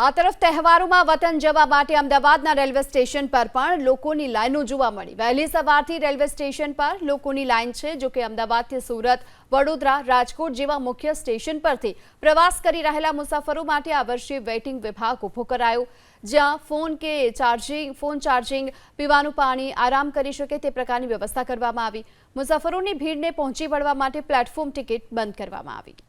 આ તરફ તહેવારોમાં વતન જવા માટે અમદાવાદના રેલવે સ્ટેશન પર પણ લોકોની લાઈનો જોવા મળી. વહેલી સવારથી રેલવે સ્ટેશન પર લોકોની લાઈન છે, જો કે અમદાવાદથી સુરત, વડોદરા, રાજકોટ જેવા મુખ્ય સ્ટેશન પરથી પ્રવાસ કરી રહેલા મુસાફરો માટે આ વર્ષે વેઇટિંગ વિભાગ ઊભો કરાયો. જ્યાં ફોન કે ચાર્જિંગ, ફોન ચાર્જિંગ, પીવાનું પાણી, આરામ કરી શકે તે પ્રકારની વ્યવસ્થા કરવામાં આવી. મુસાફરોની ભીડને પહોંચી વળવા માટે પ્લેટફોર્મ ટિકિટ બંધ કરવામાં આવી.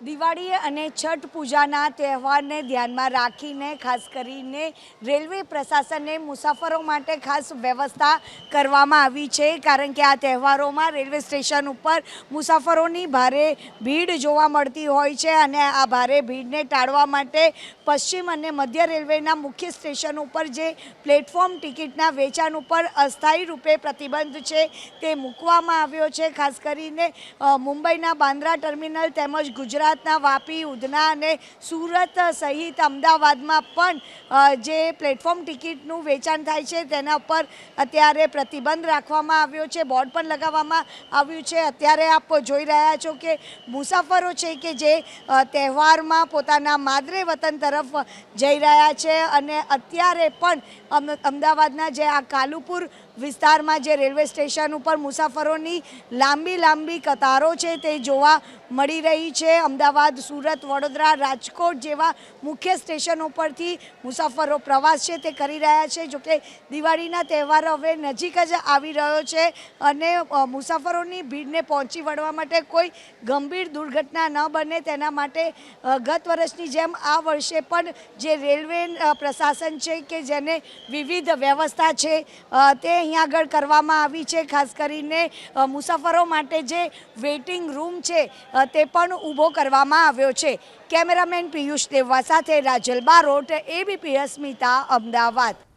દિવાળી અને છઠ પૂજાના તહેવારને ધ્યાનમાં રાખીને, ખાસ કરીને રેલવે પ્રશાસને મુસાફરો માટે ખાસ વ્યવસ્થા કરવામાં આવી છે. કારણ કે આ તહેવારોમાં રેલવે સ્ટેશન ઉપર મુસાફરોની ભારે ભીડ જોવા મળતી હોય છે અને આ ભારે ભીડને ટાળવા માટે પશ્ચિમ અને મધ્ય રેલવેના મુખ્ય સ્ટેશન ઉપર જે પ્લેટફોર્મ ટિકિટના વેચાણ ઉપર અસ્થાયી રૂપે પ્રતિબંધ છે તે મૂકવામાં આવ્યો છે. ખાસ કરીને મુંબઈના બાંદ્રા ટર્મિનલ તેમજ ગુજરાતના વાપી, ઉધના અને સુરત સહિત અમદાવાદમાં પણ જે પ્લેટફોર્મ ટિકિટનું વેચાણ થાય છે, તેના ઉપર અત્યારે પ્રતિબંધ રાખવામાં આવ્યો છે, બોર્ડ પણ લગાવવામાં આવ્યું છે. અત્યારે આપ જોઈ રહ્યા છો કે મુસાફરો છે કે જે તહેવારમાં પોતાના માદરે વતન તરફ જઈ રહ્યા છે અને અત્યારે પણ અમ- અમદાવાદના જે આ કાલુપુર વિસ્તારમાં જે રેલવે સ્ટેશન ઉપર મુસાફરોની લાંબી લાંબી કતારો છે, તે જોવા મળી રહી છે. અમદાવાદ, સુરત, વડોદરા, રાજકોટ જેવા મુખ્ય સ્ટેશનો પરથી મુસાફરો પ્રવાસ છે તે કરી રહ્યા છે. જોકે દિવાળીના તહેવાર હવે નજીક જ આવી રહ્યો છે અને મુસાફરોની ભીડને પહોંચી વળવા માટે કોઈ ગંભીર દુર્ઘટના ન બને. તેના માટે ગત વર્ષની જેમ આ વર્ષે પણ જે રેલવે પ્રશાસન છે કે જેને વિવિધ વ્યવસ્થા છે તે અહીંયા આગળ કરવામાં આવી છે. ખાસ કરીને મુસાફરો માટે જે વેઇટિંગ રૂમ છે તે પણ ઊભો કરવામાં આવ્યો છે. કેમેરામેન પિયુષ દેવવા સાથે રાજલ બારોટ એબીપી અસ્મિતા અમદાવાદ.